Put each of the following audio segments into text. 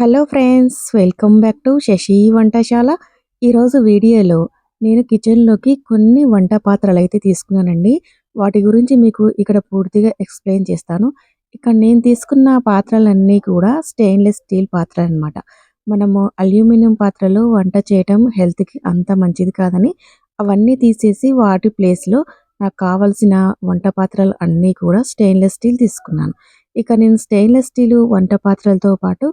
Hello friends welcome back to Shashi వంటశాల. ఈరోజు వీడియోలో నేను కిచెన్లోకి కొన్ని వంట పాత్రలు అయితే తీసుకున్నానండి. వాటి గురించి మీకు ఇక్కడ పూర్తిగా ఎక్స్ప్లెయిన్ చేస్తాను. ఇక్కడ నేను తీసుకున్న పాత్రలన్నీ కూడా స్టెయిన్లెస్ స్టీల్ పాత్ర అనమాట మనము అల్యూమినియం పాత్రలో వంట చేయటం హెల్త్కి అంత మంచిది కాదని అవన్నీ తీసేసి వాటి ప్లేస్లో నాకు కావలసిన వంట పాత్రలు అన్నీ కూడా స్టెయిన్లెస్ స్టీల్ తీసుకున్నాను. ఇక నేను స్టెయిన్లెస్ స్టీల్ వంట పాత్రలతో పాటు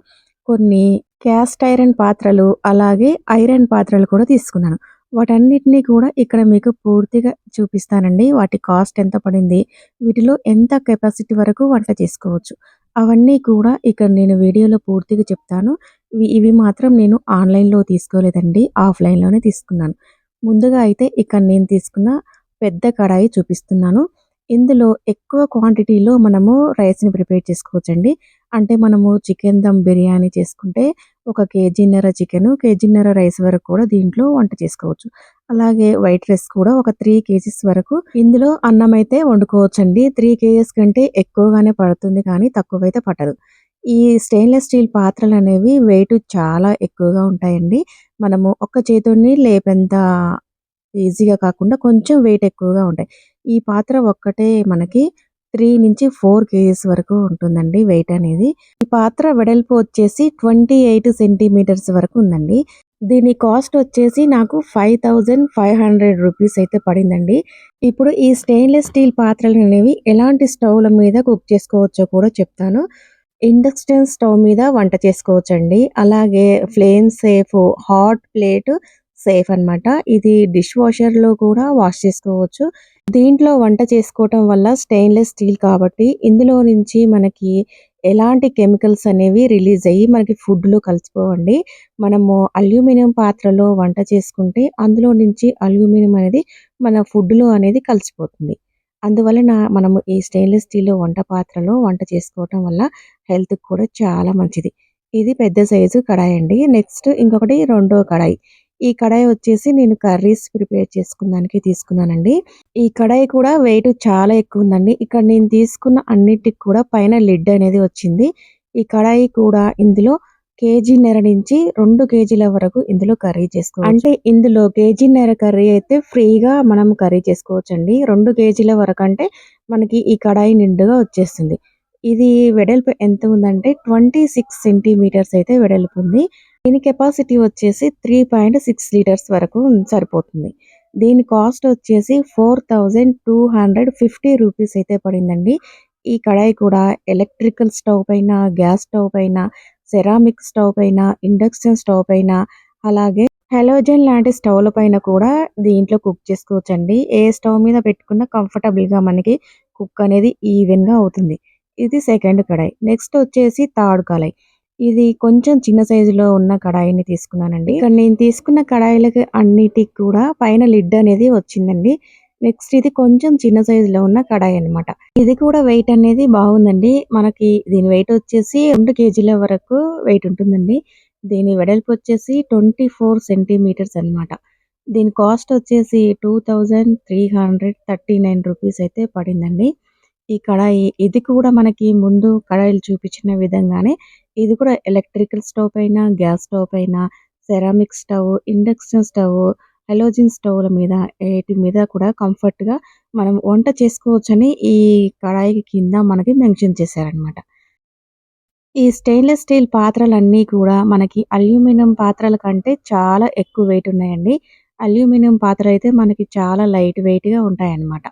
కొన్ని క్యాస్ట్ ఐరన్ పాత్రలు అలాగే ఐరన్ పాత్రలు కూడా తీసుకున్నాను. వాటన్నిటిని కూడా ఇక్కడ మీకు పూర్తిగా చూపిస్తానండి. వాటి కాస్ట్ ఎంత పడింది వీటిలో ఎంత కెపాసిటీ వరకు వంట చేసుకోవచ్చు. అవన్నీ కూడా ఇక్కడ నేను వీడియోలో పూర్తిగా చెప్తాను. ఇవి మాత్రం నేను ఆన్లైన్లో తీసుకోలేదండి ఆఫ్లైన్లోనే తీసుకున్నాను. ముందుగా అయితే ఇక్కడ నేను తీసుకున్న పెద్ద కడాయి చూపిస్తున్నాను. ఇందులో ఎక్కువ క్వాంటిటీలో మనము రైస్ని ప్రిపేర్ చేసుకోవచ్చండి. అంటే మనము చికెన్ దమ్ బిర్యానీ చేసుకుంటే ఒక కేజీన్నర చికెన్ కేజీన్నర రైస్ వరకు కూడా దీంట్లో వంట చేసుకోవచ్చు. అలాగే వైట్ రైస్ కూడా ఒక త్రీ కేజీస్ వరకు ఇందులో అన్నం అయితే వండుకోవచ్చండి. త్రీ కేజీస్ కంటే ఎక్కువగానే పడుతుంది కానీ తక్కువైతే పట్టదు. ఈ స్టెయిన్లెస్ స్టీల్ పాత్రలు అనేవి వెయిట్ చాలా ఎక్కువగా ఉంటాయండి. మనము ఒక్క చేతుని లేపేంత ఈజీగా కాకుండా కొంచెం వెయిట్ ఎక్కువగా ఉంటాయి. ఈ పాత్ర ఒక్కటే మనకి త్రీ నుంచి ఫోర్ కేజీస్ వరకు ఉంటుందండి వెయిట్ అనేది. ఈ పాత్ర వెడల్పు వచ్చేసి ట్వంటీ ఎయిట్ సెంటీమీటర్స్ వరకు ఉందండి. దీని కాస్ట్ వచ్చేసి నాకు five thousand five hundred rupees అయితే పడిందండి. ఇప్పుడు ఈ స్టెయిన్లెస్ స్టీల్ పాత్రలు అనేవి ఎలాంటి స్టవ్ల మీద కుక్ చేసుకోవచ్చో కూడా చెప్తాను. ఇండక్షన్ స్టవ్ మీద వంట చేసుకోవచ్చండి. అలాగే flame safe hot plate safe అనమాట ఇది డిష్ వాషర్లో కూడా వాష్ చేసుకోవచ్చు. దీంట్లో వంట చేసుకోవటం వల్ల స్టెయిన్లెస్ స్టీల్ కాబట్టి ఇందులో నుంచి మనకి ఎలాంటి కెమికల్స్ అనేవి రిలీజ్ అయ్యి మనకి ఫుడ్లో కలిసిపోవండి. మనము అల్యూమినియం పాత్రలో వంట చేసుకుంటే అందులో నుంచి అల్యూమినియం అనేది మన ఫుడ్లో అనేది కలిసిపోతుంది. అందువలన మనము ఈ స్టెయిన్లెస్ స్టీల్ వంట పాత్రలో వంట చేసుకోవటం వల్ల హెల్త్కి కూడా చాలా మంచిది. ఇది పెద్ద సైజు కడాయి అండి. నెక్స్ట్ ఇంకొకటి రెండో కడాయి. ఈ కడాయి వచ్చేసి నేను కర్రీస్ ప్రిపేర్ చేసుకున్నానికి తీసుకున్నానండి. ఈ కడాయి కూడా వెయిట్ చాలా ఎక్కువ ఉందండి. ఇక్కడ నేను తీసుకున్న అన్నిటికి కూడా పైన లిడ్ అనేది వచ్చింది. ఈ కడాయి కూడా ఇందులో కేజీన్నర నుంచి రెండు కేజీల వరకు ఇందులో కర్రీ చేసుకోవచ్చు. అంటే ఇందులో కేజీన్నర కర్రీ అయితే ఫ్రీగా మనం కర్రీ చేసుకోవచ్చు అండి రెండు కేజీల వరకు అంటే మనకి ఈ కడాయి నిండుగా వచ్చేస్తుంది. ఇది వెడల్పు ఎంత ఉందంటే ట్వంటీ సిక్స్ సెంటీమీటర్స్ అయితే వెడల్పు ఉంది. దీని కెపాసిటీ వచ్చేసి త్రీ పాయింట్ సిక్స్ లీటర్స్ వరకు సరిపోతుంది. దీని కాస్ట్ వచ్చేసి four thousand two hundred fifty rupees అయితే పడిందండి. ఈ కడాయి కూడా ఎలక్ట్రికల్ స్టవ్ పైన గ్యాస్ స్టవ్ పైన సెరామిక్ స్టవ్ పైన ఇండక్షన్ స్టవ్ పైన అలాగే హెలోజన్ లాంటి స్టవ్ల పైన కూడా దీంట్లో కుక్ చేసుకోవచ్చండి. ఏ స్టవ్ మీద పెట్టుకున్నా కంఫర్టబుల్గా మనకి కుక్ అనేది ఈవెన్గా అవుతుంది. ఇది సెకండ్ కడాయి. నెక్స్ట్ వచ్చేసి థర్డ్ కడాయి ఇది కొంచెం చిన్న సైజులో ఉన్న కడాయిని తీసుకున్నానండి. ఇక్కడ నేను తీసుకున్న కడాయిలకి అన్నిటికి కూడా పైన లిడ్ అనేది వచ్చిందండి. నెక్స్ట్ ఇది కొంచెం చిన్న సైజులో ఉన్న కడాయి అనమాట ఇది కూడా వెయిట్ అనేది బాగుందండి. మనకి దీని వెయిట్ వచ్చేసి రెండు కేజీల వరకు వెయిట్ ఉంటుందండి. దీని వెడల్పు వచ్చేసి ట్వంటీ ఫోర్ సెంటీమీటర్స్ అనమాట దీని కాస్ట్ వచ్చేసి two thousand three hundred thirty nine rupees అయితే పడిందండి. ఈ కడాయి ఇది కూడా మనకి ముందు కడాయిలు చూపించిన విధంగానే ఇది కూడా ఎలక్ట్రికల్ స్టవ్ పైన గ్యాస్ స్టవ్ పైన ceramic stove induction stove halogen స్టవ్ల మీద వీటి మీద కూడా కంఫర్ట్గా మనం వంట చేసుకోవచ్చని ఈ కడాయి కింద మనకి మెన్షన్ చేశారనమాట ఈ స్టెయిన్లెస్ స్టీల్ పాత్రలన్నీ కూడా మనకి అల్యూమినియం పాత్రల కంటే చాలా ఎక్కువ వెయిట్ ఉన్నాయండి. అల్యూమినియం పాత్ర అయితే మనకి చాలా లైట్ వెయిట్గా ఉంటాయన్నమాట.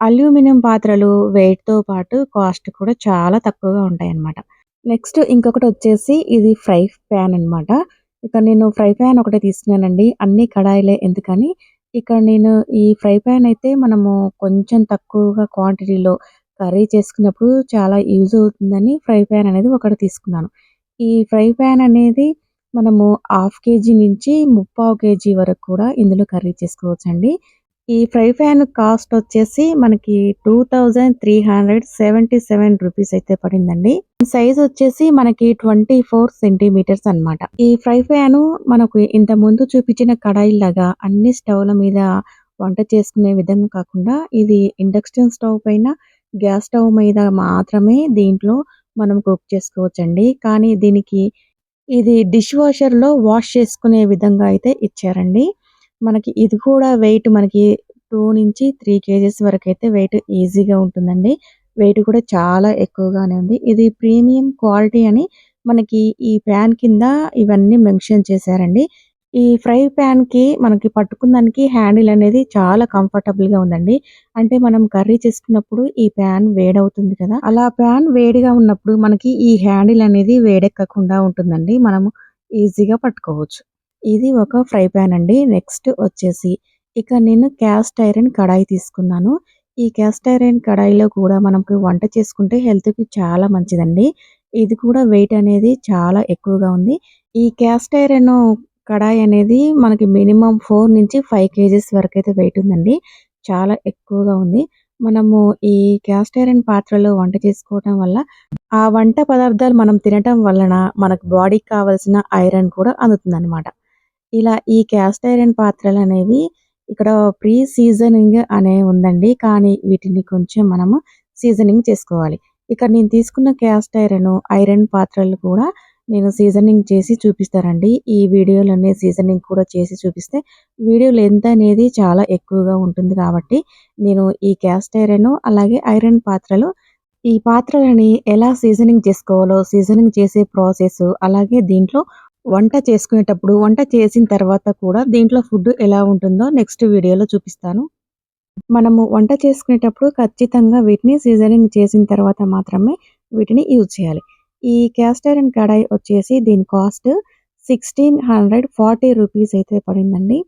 అల్యూమినియం పాత్రలు వెయిట్‌తో పాటు కాస్ట్ కూడా చాలా తక్కువగా ఉంటాయన్నమాట. నెక్స్ట్ ఇంకొకటి వచ్చేసి ఇది ఫ్రై ప్యాన్ అనమాట. ఇక్కడ నేను ఫ్రై ప్యాన్ ఒకటే తీసుకున్నానండి. అన్ని కడాయిలే ఎందుకని, ఇక్కడ నేను ఈ ఫ్రై ప్యాన్ అయితే మనము కొంచెం తక్కువగా క్వాంటిటీలో కర్రీ చేసుకున్నప్పుడు చాలా యూజ్ అవుతుందని ఫ్రై ప్యాన్ అనేది ఒకటి తీసుకున్నాను. ఈ ఫ్రై ప్యాన్ అనేది మనము హాఫ్ కేజీ నుంచి ముప్పావు కేజీ వరకు కూడా ఇందులో కర్రీ చేసుకోవచ్చండి. ఈ ఫ్రై ప్యాన్ కాస్ట్ వచ్చేసి మనకి two thousand three hundred seventy seven rupees అయితే పడిందండి సైజ్ వచ్చేసి మనకి ట్వంటీ ఫోర్ సెంటీమీటర్స్ అనమాట ఈ ఫ్రై ప్యాన్ మనకు ఇంత ముందు చూపించిన కడాయి లాగా అన్ని స్టవ్ల మీద వంట చేసుకునే విధంగా కాకుండా ఇది ఇండక్షన్ స్టవ్ పైన గ్యాస్ స్టవ్ మీద మాత్రమే దీంట్లో మనం కుక్ చేసుకోవచ్చండి కానీ దీనికి ఇది డిష్ వాషర్‌లో వాష్ చేసుకునే విధంగా అయితే ఇచ్చారండి. మనకి ఇది కూడా వెయిట్ మనకి 2-3 కేజీస్ అయితే వెయిట్ ఈజీగా ఉంటుందండి. వెయిట్ కూడా చాలా ఎక్కువగానే ఉంది. ఇది ప్రీమియం క్వాలిటీ అని మనకి ఈ ప్యాన్ కింద ఇవన్నీ మెన్షన్ చేశారండి. ఈ ఫ్రై ప్యాన్‌కి మనకి పట్టుకున్నానికి హ్యాండిల్ అనేది చాలా కంఫర్టబుల్‌గా ఉందండి. అంటే మనం కర్రీ చేసుకున్నప్పుడు ఈ ప్యాన్ వేడవుతుంది కదా! అలా ప్యాన్ వేడిగా ఉన్నప్పుడు మనకి ఈ హ్యాండిల్ అనేది వేడెక్కకుండా ఉంటుందండి. మనము ఈజీగా పట్టుకోవచ్చు. ఇది ఒక ఫ్రై ప్యాన్ అండి. నెక్స్ట్ వచ్చేసి ఇక నేను క్యాస్ట్ ఐరన్ కడాయి తీసుకున్నాను. ఈ క్యాస్ట్ ఐరన్ కడాయిలో కూడా మనకు వంట చేసుకుంటే హెల్త్‌కి చాలా మంచిదండి. ఇది కూడా వెయిట్ అనేది చాలా ఎక్కువగా ఉంది. ఈ క్యాస్ట్ ఐరన్ కడాయి అనేది మనకి మినిమం ఫోర్ నుంచి ఫైవ్ కేజీస్ వరకు అయితే వెయిట్ ఉందండి. చాలా ఎక్కువగా ఉంది. మనము ఈ క్యాస్ట్ ఐరన్ పాత్రలో వంట చేసుకోవటం వల్ల ఆ వంట పదార్థాలు మనం తినటం వలన మనకు బాడీకి కావాల్సిన ఐరన్ కూడా అందుతుందనమాట. ఇలా ఈ క్యాస్ట్ ఐరన్ పాత్రలు అనేవి ఇక్కడ ప్రీ సీజనింగ్ అనే ఉందండి. కానీ వీటిని కొంచెం మనము సీజనింగ్ చేసుకోవాలి. ఇక్కడ నేను తీసుకున్న క్యాస్ట్ ఐరన్, ఐరన్ పాత్రలు కూడా నేను సీజనింగ్ చేసి చూపిస్తానండి. ఈ వీడియోలోనే సీజనింగ్ కూడా చేసి చూపిస్తే వీడియో లెంత్ అనేది చాలా ఎక్కువగా ఉంటుంది కాబట్టి నేను ఈ క్యాస్ట్ ఐరన్ అలాగే ఐరన్ పాత్రలు ఈ పాత్రలని ఎలా సీజనింగ్ చేసుకోవాలో సీజనింగ్ చేసే ప్రాసెస్ అలాగే దీంట్లో వంట చేసుకునేటప్పుడు వంట చేసిన తర్వాత కూడా దీంట్లో ఫుడ్ ఎలా ఉంటుందో నెక్స్ట్ వీడియోలో చూపిస్తాను. మనము వంట చేసుకునేటప్పుడు ఖచ్చితంగా వీటిని సీజనింగ్ చేసిన తర్వాత మాత్రమే వీటిని యూజ్ చేయాలి. ఈ క్యాస్ట్ ఐరన్ కడాయి వచ్చేసి దీని కాస్ట్ 1640 రూపీస్ అయితే పడిందండి.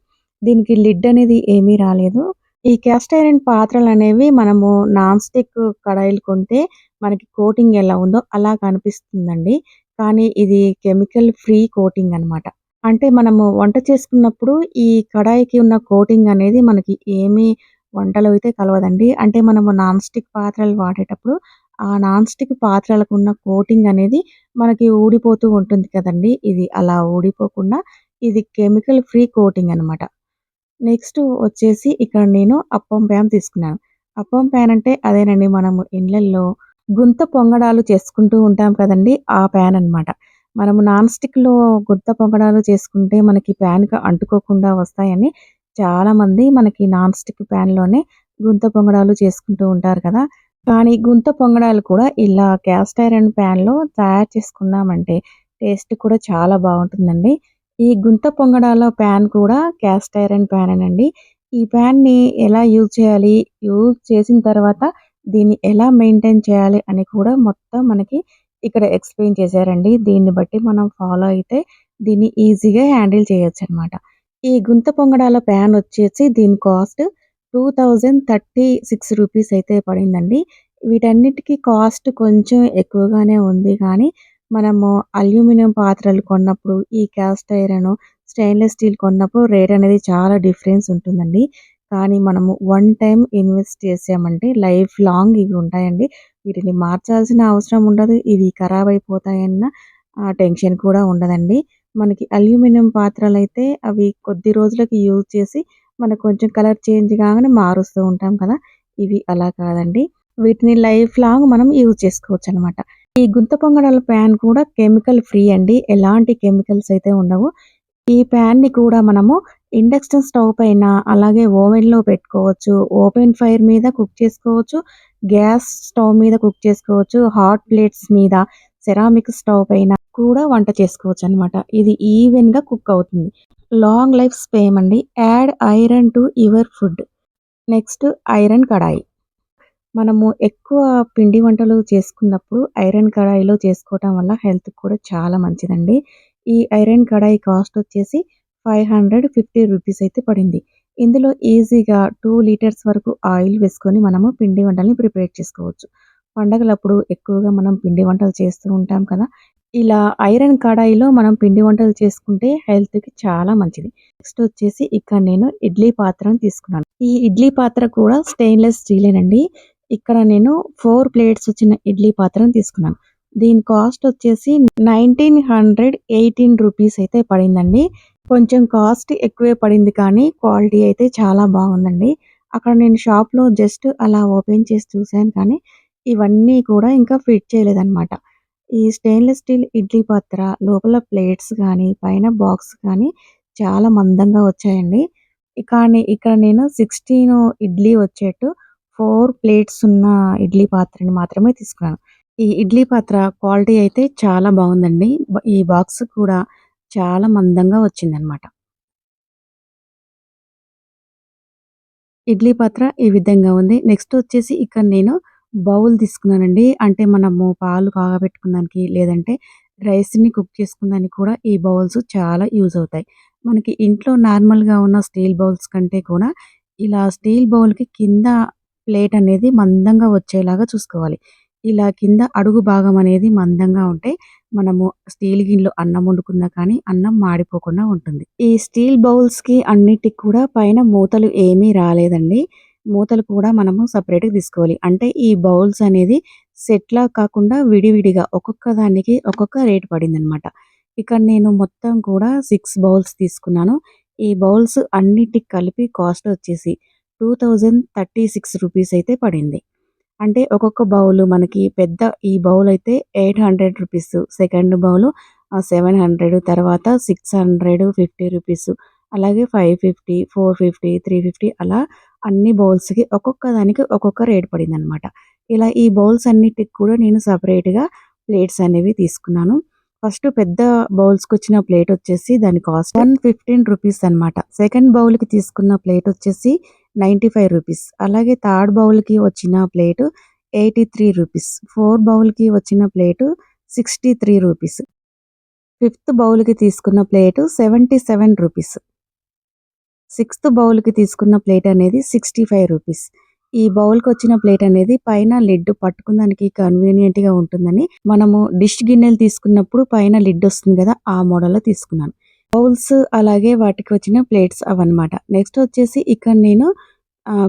దీనికి లిడ్ అనేది ఏమీ రాలేదు. ఈ క్యాస్ట్ ఐరన్ పాత్రలనేవి మనము నాన్ స్టిక్ కడాయిలు కొంటే మనకి కోటింగ్ ఎలా ఉందో అలా కనిపిస్తుందండి. కానీ ఇది కెమికల్ ఫ్రీ కోటింగ్ అనమాట. అంటే మనము వంట చేసుకున్నప్పుడు ఈ కడాయికి ఉన్న కోటింగ్ అనేది మనకి ఏమీ వంటలో అయితే కలవదండి. అంటే మనము నాన్ స్టిక్ పాత్రలు వాడేటప్పుడు ఆ నాన్ స్టిక్ పాత్రలకు ఉన్న కోటింగ్ అనేది మనకి ఊడిపోతూ ఉంటుంది కదండి ఇది అలా ఊడిపోకుండా ఇది కెమికల్ ఫ్రీ కోటింగ్ అనమాట. నెక్స్ట్ వచ్చేసి ఇక్కడ నేను అప్పం ప్యాన్ తీసుకున్నాను. అప్పం ప్యాన్ అంటే అదేనండి మనము ఇండ్లల్లో గుంత పొంగడాలు చేసుకుంటూ ఉంటాం కదండి ఆ ప్యాన్ అనమాట. మనము నాన్ స్టిక్‌లో గుంత పొంగడాలు చేసుకుంటే మనకి ప్యాన్‌కి అంటుకోకుండా వస్తాయని చాలామంది మనకి నాన్ స్టిక్ ప్యాన్‌లోనే గుంత పొంగడాలు చేసుకుంటూ ఉంటారు కదా! కానీ గుంత పొంగడాలు కూడా ఇలా క్యాస్ట్ ఐరన్ ప్యాన్‌లో తయారు చేసుకున్నామంటే టేస్ట్ కూడా చాలా బాగుంటుందండి ఈ గుంత పొంగడాల ప్యాన్ కూడా క్యాస్ట్ ఐరన్ ప్యానేనండి. ఈ ప్యాన్‌ని ఎలా యూజ్ చేయాలి? యూజ్ చేసిన తర్వాత దీన్ని ఎలా మెయింటైన్ చేయాలి అని కూడా మొత్తం మనకి ఇక్కడ ఎక్స్‌ప్లెయిన్ చేశారండి. దీన్ని బట్టి మనం ఫాలో అయితే దీన్ని ఈజీగా హ్యాండిల్ చేయొచ్చు అనమాట ఈ గుంత పొంగడాల ప్యాన్ వచ్చేసి దీని కాస్ట్ 2036 రూపీస్ అయితే పడిందండి. వీటన్నిటికీ కాస్ట్ కొంచెం ఎక్కువగానే ఉంది కానీ మనము అల్యూమినియం పాత్రలు కొన్నప్పుడు ఈ క్యాస్ట్ ఐరన్, స్టెయిన్‌లెస్ స్టీల్ కొన్నప్పుడు రేట్ అనేది చాలా డిఫరెన్స్ ఉంటుందండి. కానీ మనము వన్ టైం ఇన్వెస్ట్ చేసామంటే లైఫ్ లాంగ్ ఇవి ఉంటాయండి. వీటిని మార్చాల్సిన అవసరం ఉండదు. ఇవి ఖరాబ్ అయిపోతాయన్న టెన్షన్ కూడా ఉండదండి. మనకి అల్యూమినియం పాత్రలు అయితే అవి కొద్ది రోజులకి యూజ్ చేసి మనకు కొంచెం కలర్ చేంజ్ కాగానే మారుస్తూ ఉంటాం కదా! ఇవి అలా కాదండి. వీటిని లైఫ్ లాంగ్ మనం యూజ్ చేసుకోవచ్చు అనమాట ఈ గుంత పొంగడాల ప్యాన్ కూడా కెమికల్ ఫ్రీ అండి. ఎలాంటి కెమికల్స్ అయితే ఉండవు. ఈ ప్యాన్‌ని కూడా మనము ఇండక్షన్ స్టవ్ పైన అలాగే ఓవెన్‌లో పెట్టుకోవచ్చు. ఓపెన్ ఫైర్ మీద కుక్ చేసుకోవచ్చు. గ్యాస్ స్టవ్ మీద కుక్ చేసుకోవచ్చు. హాట్ ప్లేట్స్ మీద, సెరామిక్ స్టవ్ పైన కూడా వంట చేసుకోవచ్చు అనమాట ఇది ఈవెన్‌గా కుక్ అవుతుంది. లాంగ్ లైఫ్ స్పేమ్ అండి. Add iron to your food. Next iron kadai. మనము ఎక్కువ పిండి వంటలు చేసుకున్నప్పుడు ఐరన్ కడాయిలో చేసుకోవటం వల్ల హెల్త్ కూడా చాలా మంచిదండి. ఈ ఐరన్ కడాయి కాస్ట్ వచ్చేసి 550 రూపీస్ అయితే పడింది. ఇందులో ఈజీగా టూ లీటర్స్ వరకు ఆయిల్ వేసుకొని మనము పిండి వంటల్ని ప్రిపేర్ చేసుకోవచ్చు. పండగలప్పుడు ఎక్కువగా మనం పిండి వంటలు చేస్తూ ఉంటాం కదా! ఇలా ఐరన్ కడాయిలో మనం పిండి వంటలు చేసుకుంటే హెల్త్‌కి చాలా మంచిది. నెక్స్ట్ వచ్చేసి ఇక్కడ నేను ఇడ్లీ పాత్రను తీసుకున్నాను. ఈ ఇడ్లీ పాత్ర కూడా స్టెయిన్‌లెస్ స్టీలేనండి. ఇక్కడ నేను ఫోర్ ప్లేట్స్ వచ్చిన ఇడ్లీ పాత్రను తీసుకున్నాను. దీని కాస్ట్ వచ్చేసి 1918 రూపీస్ అయితే పడిందండి. కొంచెం కాస్ట్ ఎక్కువే పడింది కానీ క్వాలిటీ అయితే చాలా బాగుందండి. అక్కడ నేను షాప్‌లో జస్ట్ అలా ఓపెన్ చేసి చూసాను కానీ ఇవన్నీ కూడా ఇంకా ఫిట్ చేయలేదన్నమాట ఈ స్టెయిన్‌లెస్ స్టీల్ ఇడ్లీ పాత్ర లోపల ప్లేట్స్ కానీ పైన బాక్స్ కానీ చాలా మందంగా వచ్చాయండి. కానీ ఇక్కడ నేను 16 ఇడ్లీ వచ్చేట్టు ఫోర్ ప్లేట్స్ ఉన్న ఇడ్లీ పాత్రని మాత్రమే తీసుకున్నాను. ఈ ఇడ్లీ పాత్ర క్వాలిటీ అయితే చాలా బాగుందండి ఈ బాక్స్ కూడా చాలా మందంగా వచ్చిందనమాట. ఇడ్లీ పాత్ర ఈ విధంగా ఉంది. నెక్స్ట్ వచ్చేసి ఇక్కడ నేను బౌల్ తీసుకున్నానండి. అంటే మనము పాలు కాగబెట్టుకున్నానికి లేదంటే రైస్‌ని కుక్ చేసుకున్నానికి కూడా ఈ బౌల్స్ చాలా యూజ్ అవుతాయి. మనకి ఇంట్లో నార్మల్‌గా ఉన్న స్టీల్ బౌల్స్ కంటే కూడా ఇలా స్టీల్ బౌల్‌కి కింద ప్లేట్ అనేది మందంగా వచ్చేలాగా చూసుకోవాలి. ఇలా కింద అడుగు భాగం అనేది మందంగా ఉంటే మనము స్టీల్ గిన్నెలో అన్నం వండుకున్నా కానీ అన్నం మాడిపోకుండా ఉంటుంది. ఈ స్టీల్ బౌల్స్‌కి అన్నిటికి కూడా పైన మూతలు ఏమీ రాలేదండి. మూతలు కూడా మనము సపరేట్గా తీసుకోవాలి. అంటే ఈ బౌల్స్ అనేది సెట్‌లా కాకుండా విడివిడిగా ఒక్కొక్క దానికి ఒక్కొక్క రేట్ పడిందనమాట. ఇక్కడ నేను మొత్తం కూడా సిక్స్ బౌల్స్ తీసుకున్నాను. ఈ బౌల్స్ అన్నిటికి కలిపి కాస్ట్ వచ్చేసి 2036 రూపీస్ అయితే పడింది. అంటే ఒక్కొక్క బౌల్ మనకి పెద్ద ఈ బౌల్ అయితే 800 rupees second bowl seven hundred తర్వాత 650 రూపీస్ అలాగే 550, 450, 350 అలా అన్ని బౌల్స్‌కి ఒక్కొక్క దానికి ఒక్కొక్క రేట్ పడింది అనమాట ఇలా ఈ బౌల్స్ అన్నిటికి కూడా నేను సపరేట్గా ప్లేట్స్ అనేవి తీసుకున్నాను. ఫస్ట్ పెద్ద బౌల్స్కి వచ్చిన ప్లేట్ వచ్చేసి దాని కాస్ట్ 115 రూపీస్ అనమాట. సెకండ్ బౌల్‌కి తీసుకున్న ప్లేట్ వచ్చేసి 95 రూపీస్. అలాగే థర్డ్ బౌల్‌కి వచ్చిన ప్లేట్ 83 రూపీస్. ఫోర్ బౌల్‌కి వచ్చిన ప్లేట్ 63 రూపీస్. ఫిఫ్త్ బౌల్‌కి తీసుకున్న ప్లేట్ 77 రూపీస్. సిక్స్త్ బౌల్‌కి తీసుకున్న ప్లేట్ అనేది 65 రూపీస్. ఈ బౌల్‌కొచ్చిన ప్లేట్ అనేది పైన లిడ్ పట్టుకునడానికి కన్వీనియంట్‌గా ఉంటుందని మనము డిష్ గిన్నెలు తీసుకున్నప్పుడు పైన లిడ్ వస్తుంది కదా! ఆ మోడల్‌లో తీసుకున్నాను. బౌల్స్ అలాగే వాటికి వచ్చిన ప్లేట్స్ అవన్నమాట. నెక్స్ట్ వచ్చేసి ఇక్కడ నేను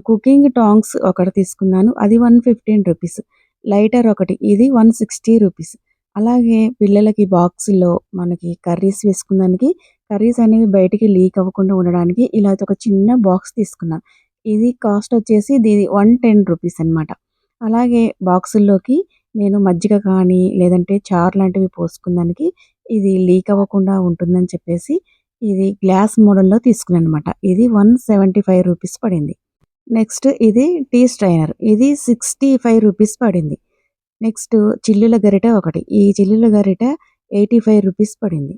కుకింగ్ టాంగ్స్ ఒకటి తీసుకున్నాను. అది 115 రూపీస్. లైటర్ ఒకటి ఇది 160 రూపీస్. అలాగే పిల్లలకి బాక్స్‌లో మనకి కర్రీస్ వేసుకున్నానికి కర్రీస్ అనేవి బయటికి లీక్ అవ్వకుండా ఉండడానికి ఇలా ఒక చిన్న బాక్స్ తీసుకున్నాను. ఇది కాస్ట్ వచ్చేసి ఇది వన్ టెన్ రూపీస్ అనమాట. అలాగే బాక్సుల్లోకి నేను మజ్జిగ కానీ లేదంటే చారు లాంటివి పోసుకున్నానికి ఇది లీక్ అవ్వకుండా ఉంటుందని చెప్పేసి ఇది గ్లాస్ మోడల్‌లో తీసుకున్నాననమాట. ఇది 175 రూపీస్ పడింది. నెక్స్ట్ ఇది టీ స్ట్రైనర్ ఇది 65 రూపీస్ పడింది. నెక్స్ట్ చిల్లుల గరిటె ఒకటి. ఈ చిల్లుల గరిట ఎయిటీ ఫైవ్ రూపీస్ పడింది.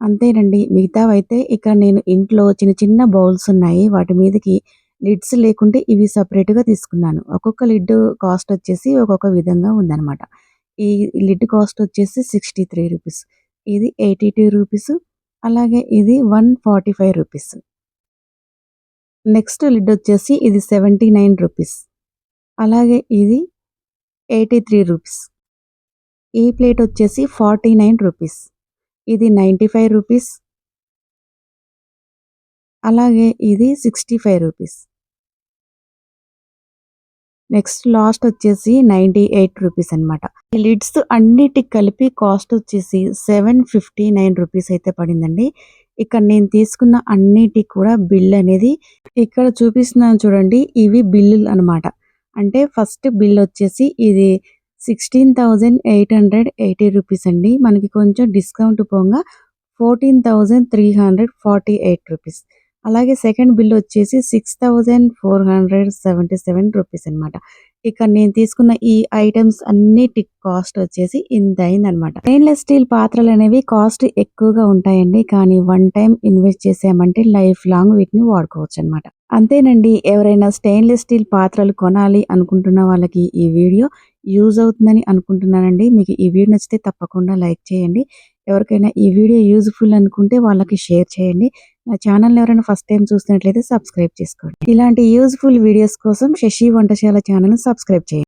అంతేనండి. మిగతావైతే ఇక్కడ నేను ఇంట్లో చిన్న చిన్న బౌల్స్ ఉన్నాయి. వాటి మీదకి లిడ్స్ లేకుంటే ఇవి సపరేట్గా తీసుకున్నాను. ఒక్కొక్క లిడ్ కాస్ట్ వచ్చేసి ఒక్కొక్క విధంగా ఉందన్నమాట ఈ లిడ్ కాస్ట్ వచ్చేసి సిక్స్టీ త్రీ రూపీస్. ఇది ఎయిటీ టూ రూపీస్. అలాగే ఇది one forty five rupees. Next lid వచ్చేసి ఇది సెవెంటీ నైన్ రూపీస్. అలాగే ఇది ఎయిటీ త్రీ రూపీస్. ఈ ప్లేట్ వచ్చేసి ఫార్టీ నైన్ రూపీస్. ఇది నైంటీ ఫైవ్ రూపీస్. అలాగే ఇది sixty five rupees. Next last వచ్చేసి నైంటీ ఎయిట్ రూపీస్ అనమాట ఈ లిడ్స్ అన్నిటి కలిపి కాస్ట్ వచ్చేసి సెవెన్ ఫిఫ్టీ నైన్ రూపీస్ అయితే పడిందండి. ఇక్కడ నేను తీసుకున్న అన్నిటి కూడా బిల్ అనేది ఇక్కడ చూపిస్తున్నాను చూడండి ఇవి బిల్లులు అనమాట అంటే ఫస్ట్ బిల్ వచ్చేసి ఇది sixteen thousand eight hundred eighty rupees అండి. మనకి కొంచెం డిస్కౌంట్ పోగా fourteen thousand three hundred forty eight rupees. అలాగే సెకండ్ బిల్ వచ్చేసి six thousand four hundred seventy seven rupees అనమాట ఇక్కడ నేను తీసుకున్న ఈ ఐటెమ్స్ అన్నిటి కాస్ట్ వచ్చేసి ఇంత అయిందనమాట. స్టెయిన్‌లెస్ స్టీల్ పాత్రలు అనేవి కాస్ట్ ఎక్కువగా ఉంటాయండి. కానీ వన్ టైం ఇన్వెస్ట్ చేసామంటే లైఫ్ లాంగ్ వీటిని వాడుకోవచ్చు అనమాట అంతేనండి. ఎవరైనా స్టెయిన్‌లెస్ స్టీల్ పాత్రలు కొనాలి అనుకుంటున్న వాళ్ళకి ఈ వీడియో యూజ్ అవుతుందని అనుకుంటున్నానండి. మీకు ఈ వీడియో నచ్చితే తప్పకుండా లైక్ చేయండి. ఎవరికైనా ఈ వీడియో యూజ్‌ఫుల్ అనుకుంటే వాళ్ళకి షేర్ చేయండి. నా ఛానల్ ఎవరైనా ఫస్ట్ టైం చూస్తున్నట్లయితే సబ్స్క్రైబ్ చేసుకోండి. ఇలాంటి యూజ్‌ఫుల్ వీడియోస్ కోసం శశి వంటశాల ఛానల్ సబ్స్క్రైబ్ చేయండి.